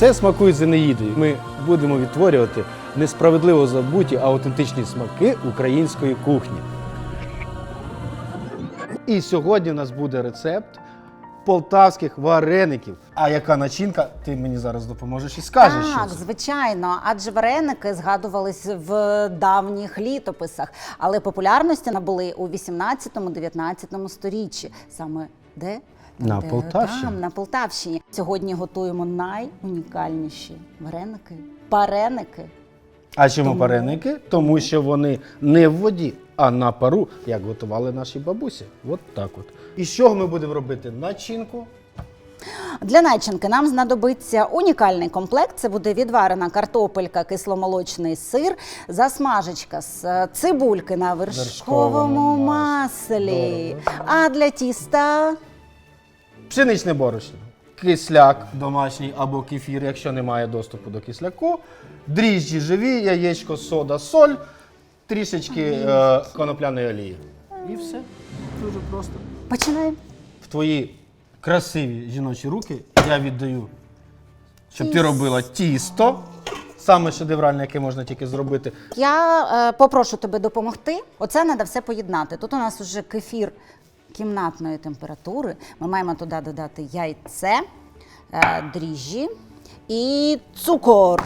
Це смакує Зенеїдою. Ми будемо відтворювати несправедливо забуті, а аутентичні смаки української кухні. І сьогодні у нас буде рецепт полтавських вареників. А яка начинка, ти мені зараз допоможеш і скажеш. Так, що це. звичайно, адже вареники згадувались в давніх літописах, але популярності набули у 18-19 сторіччі. Саме де? На де- Полтавщині. Там, на Полтавщині. Сьогодні готуємо найунікальніші вареники, пареники. А чому вареники? Тому що вони не в воді, а на пару, як готували наші бабусі. От так от. І з чого ми будемо робити начинку? Для начинки нам знадобиться унікальний комплект. Це буде відварена картопелька, кисломолочний сир, засмажечка з е, цибульки на вершковому Вершковому маслі. маслі. А для тіста Пшеничне борошно, кисляк домашній або кефір, якщо немає доступу до кисляку, дріжджі живі, яєчко, сода, соль, трішечки е, конопляної олії. І все. Дуже просто. починаємо. В твої красиві жіночі руки я віддаю, щоб ти робила тісто. Саме шедевральне, яке можна тільки зробити. Я е, попрошу тебе допомогти. Оце треба все поєднати. Тут у нас вже кефір кімнатної температури. Ми маємо туди додати яйце, е, дріжджі і цукор.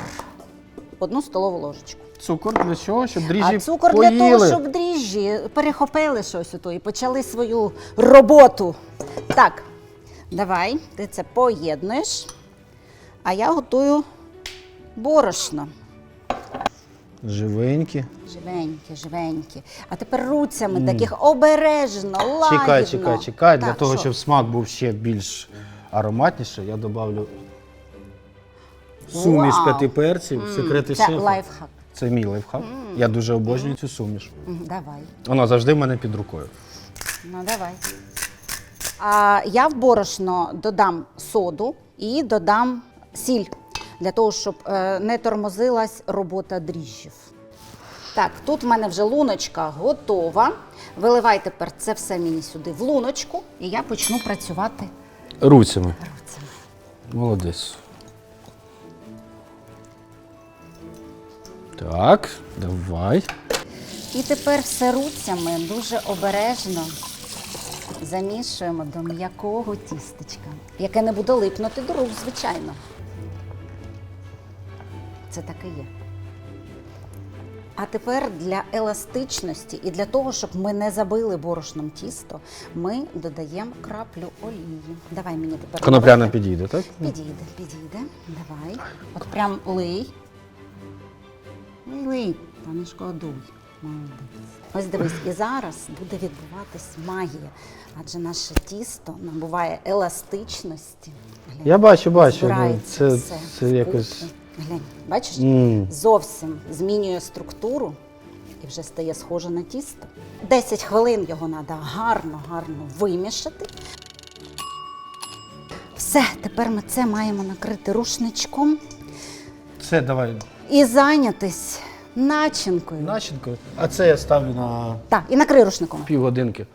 Одну столову ложечку. Цукор для чого? Щоб дріжджі а цукор поїли. для того, щоб дріжджі перехопили щось ото і почали свою роботу. Так, давай, ти це поєднуєш, а я готую борошно. Живенькі. Живенькі, живенькі. А тепер руцями таких обережно, лагідно. Чекай, чекай, чекай. Для Так, того, що? щоб смак був ще більш ароматніше, я додавлю суміш Вау. п'яти перців, секрети Це шефа. лайфхак. Це мій лайфхак. Я дуже обожнюю цю суміш. М, Давай. Вона завжди в мене під рукою. Ну, давай. А я в борошно додам соду і додам сіль для того, щоб е, не тормозилась робота дріжджів. Так, тут в мене вже луночка готова. Виливай тепер це все мені сюди в луночку, і я почну працювати Руцями. руцями. Молодець. Так, давай. І тепер все руцями дуже обережно замішуємо до м'якого тістечка, яке не буде липнути до рук, звичайно. Це так і є. А тепер для еластичності і для того, щоб ми не забили борошном тісто, ми додаємо краплю олії. Давай мені тепер. Конопляна підійде, так? Підійде, підійде. Давай. От прям лий. Лий, та не шкодуй. Молодець. Ось дивись, і зараз буде відбуватись магія, адже наше тісто набуває еластичності. Глянь, Я бачу, бачу. ну, збирається Це, все це якось. Глянь, бачиш? М. Зовсім змінює структуру і вже стає схоже на тісто. 10 хвилин його треба гарно, гарно вимішати. Все, тепер ми це маємо накрити рушничком Це давай і зайнятись начинкою. начинкою. А це я ставлю на Так, і накрий рушником. півгодинки.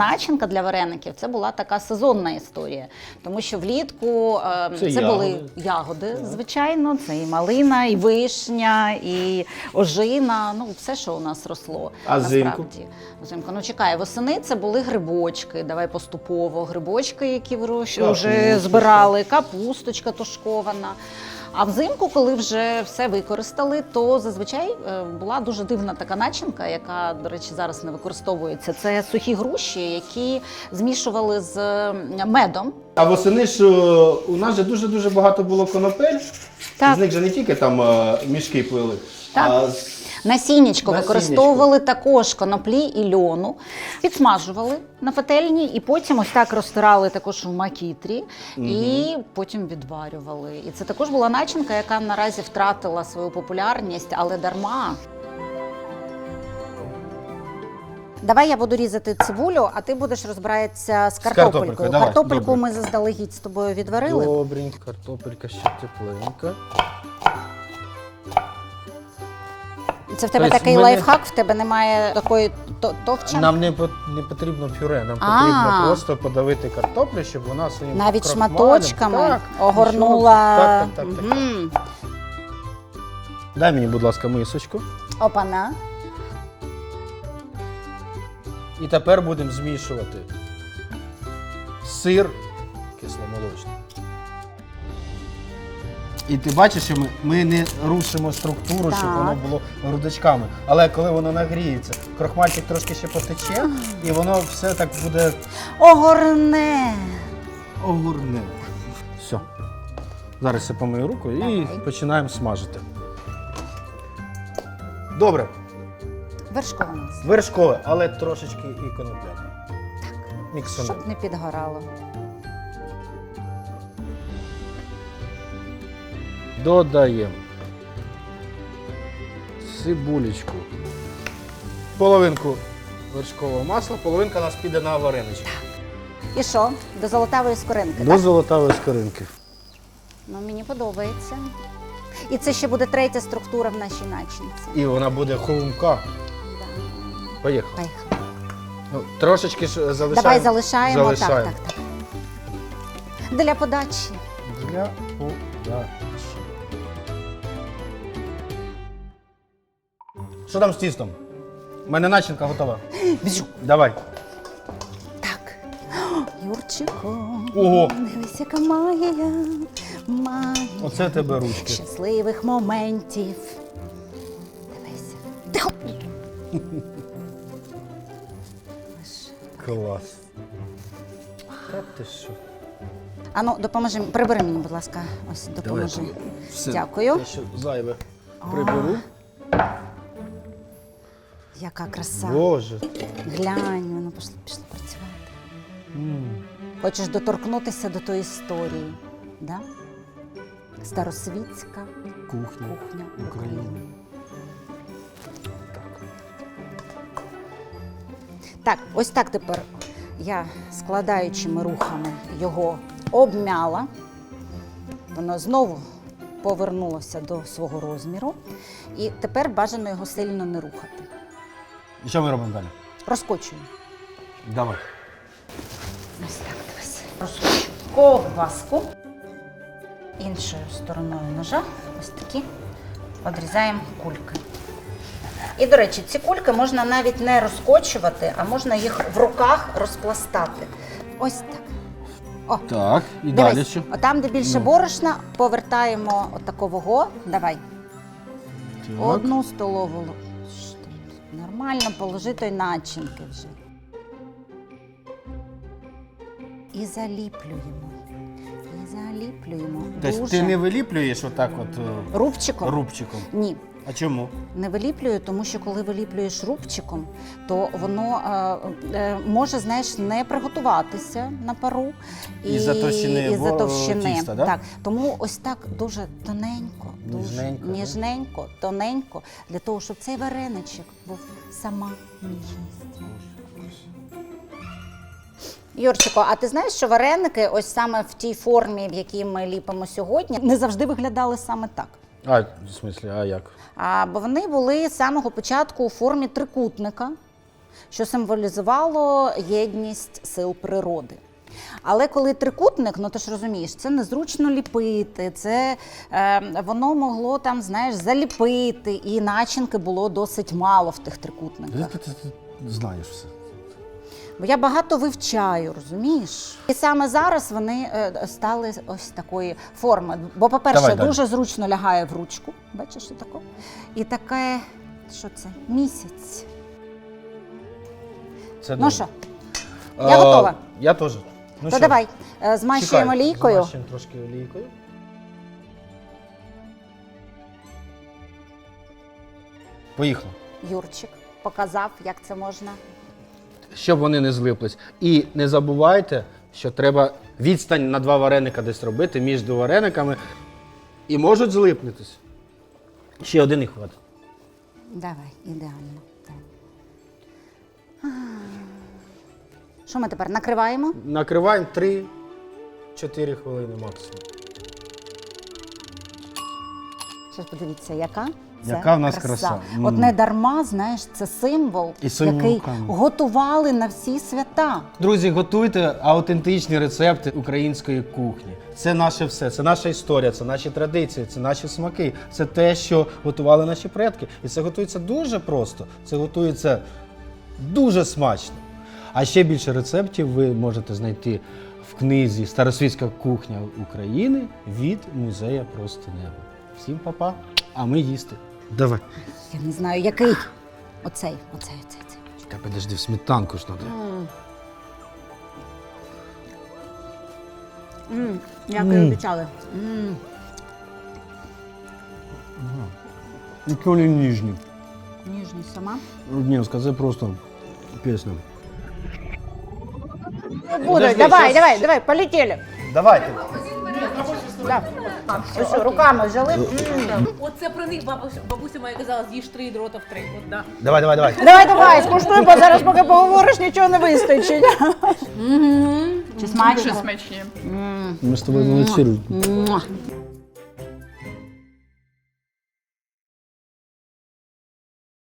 Начинка для вареників це була така сезонна історія, тому що влітку е, Це це, були ягоди. звичайно, це і малина, і вишня, і ожина, ну все, що у нас росло. А насправді. Взимку. Ну чекай, восени це були грибочки. Давай поступово. Грибочки, які вирощували, вже збирали, капусточка тушкована. А взимку, коли вже все використали, то зазвичай е, була дуже дивна така начинка, яка, до речі, зараз не використовується. Це сухі груші, які змішували з медом. А восени ж е, у нас же дуже-дуже багато було конопель. Так. З них же не тільки там е, мішки плили, Так. а з- Насіннячко використовували також коноплі і льону, підсмажували на пательні і потім ось так розтирали також в макітрі і потім відварювали. І це також була начинка, яка наразі втратила свою популярність, але дарма. Давай я буду різати цибулю, а ти будеш розбиратися з картопелькою. картопелькою, давай, Картопельку добре. ми заздалегідь з тобою відварили. добренько, картопелька ще тепленька. Це в тебе Тобто такий мене- лайфхак, в тебе немає такої то-? Нам не, пот- не потрібно пюре, нам А. потрібно просто подавити картоплю, щоб вона своїм Навіть крохмалем- шматочками Так, огорнула. Так, так, так, так. Мгм. Дай мені, будь ласка, мисочку. Опана. І тепер будемо змішувати сир кисломолочний. І ти бачиш, що ми, ми не рушимо структуру, щоб Так. воно було грудочками. Але коли воно нагріється, крохмальчик трошки ще потече, і воно все так буде Огорне. огурне. Все. Зараз я помию руку і Давай. починаємо смажити. Добре, Вершкове масло. вершкове, але трошечки і конопляне. Міксуємо. Щоб не підгорало. Додаємо цибулечку. Половинку вершкового масла, половинка у нас піде на варенички. І що? До золотавої скоринки, До так? золотавої скоринки. Ну, мені подобається. І це ще буде третя структура в нашій начинці. І вона буде хрумка. Да. Поїхали. Поїхали. Ну, трошечки ж залишаємо. Давай залишаємо. Залишаємо. Так, так, так. Для подачі. Для подачі. Що там з тістом? У мене начинка готова. Біжу. Давай. Так. О, Юрчику. Ого. Дивись, яка магія. Магія. Оце тебе ручки. Щасливих моментів. Дивися. Тихо. Клас. Та ти що? Ану, допоможи. мені. Прибери мені, будь ласка. Ось допоможи. Все. Дякую. Я ще зайве приберу. Яка краса. Боже. Глянь, воно пішло, пішло працювати. Хочеш доторкнутися до тої історії, да? Старосвітська Кухня. кухня України. України. Так, ось так тепер я складаючими рухами його обмяла. Воно знову повернулося до свого розміру. І тепер бажано його сильно не рухати. І що ми робимо далі? Розкочуємо. Давай. Ось так дивись. Розкочу ковбаску. Іншою стороною ножа ось такі одрізаємо кульки. І, до речі, ці кульки можна навіть не розкочувати, а можна їх в руках розпластати. Ось так. О, Так, і далі дивись, що? отам, де більше Ну. борошна, повертаємо отакового. Давай. Так. Одну столову там? Нормально положи той начинки вже. І заліплюємо. І заліплюємо. Тобто Дуже. ти не виліплюєш отак от е, Рубчиком? рубчиком. Ні. А чому? Не виліплюю, тому що коли виліплюєш рубчиком, то воно е, е, може, знаєш, не приготуватися на пару Із-за товщини із-за во- товщини. тіста, да? Так. Тому ось так дуже тоненько, дуже Ніжненько, да? ніжненько, тоненько, для того, щоб цей вареничок був сама ніжність. Юрчико, а ти знаєш, що вареники, ось саме в тій формі, в якій ми ліпимо сьогодні, не завжди виглядали саме так. А, в смислі, а як? А, бо вони були з самого початку у формі трикутника, що символізувало єдність сил природи. Але коли трикутник, ну ти ж розумієш, це незручно ліпити, це е, воно могло там, знаєш, заліпити, і начинки було досить мало в тих трикутниках. Ти, ти, ти знаєш все. Бо я багато вивчаю, розумієш? І саме зараз вони е, стали ось такої форми. Бо, по-перше, Давай дуже зручно лягає в ручку. Бачиш тако? І таке, що це? Місяць. Це Ну що, А, я готова. Я теж. Ну то що, давай е, змащуємо чекай, олійкою. Змащуємо трошки олійкою. Поїхали. Юрчик показав, як це можна. Щоб вони не злиплись. І не забувайте, що треба відстань на два вареника десь робити між варениками. І можуть злипнутися. Ще один і хватить. Давай, ідеально. Так. А. Що ми тепер накриваємо? Накриваємо 3-4 хвилини максимум. Зараз подивіться, яка Це Яка в нас краса. М. От не дарма, знаєш, це символ, І своїми який руками. готували на всі свята. Друзі, готуйте аутентичні рецепти української кухні. Це наше все, це наша історія, це наші традиції, це наші смаки, це те, що готували наші предки. І це готується дуже просто. Це готується дуже смачно. А ще більше рецептів ви можете знайти в книзі Старосвітська кухня України від музея Просто небо. Всім па-па, а ми їсти. Давай. Я не знаю, який. Оцей, оцей, оцей. оцей. Та подожди, в сметанку ж треба. Як і обіцяли. Які вони ніжні. Ніжність сама. Руднєвська, це просто пісня. Буде, давай, давай, давай, полетели. Давайте. Ось що, руками взяли. Оце про них бабуся, бабуся моя казала, з'їж три дрота в три. От, да. Давай, давай, давай. Давай, давай, скуштуй, бо зараз поки поговориш, нічого не вистачить. Чи смачно? смачні. Ми з тобою молодці. Муа.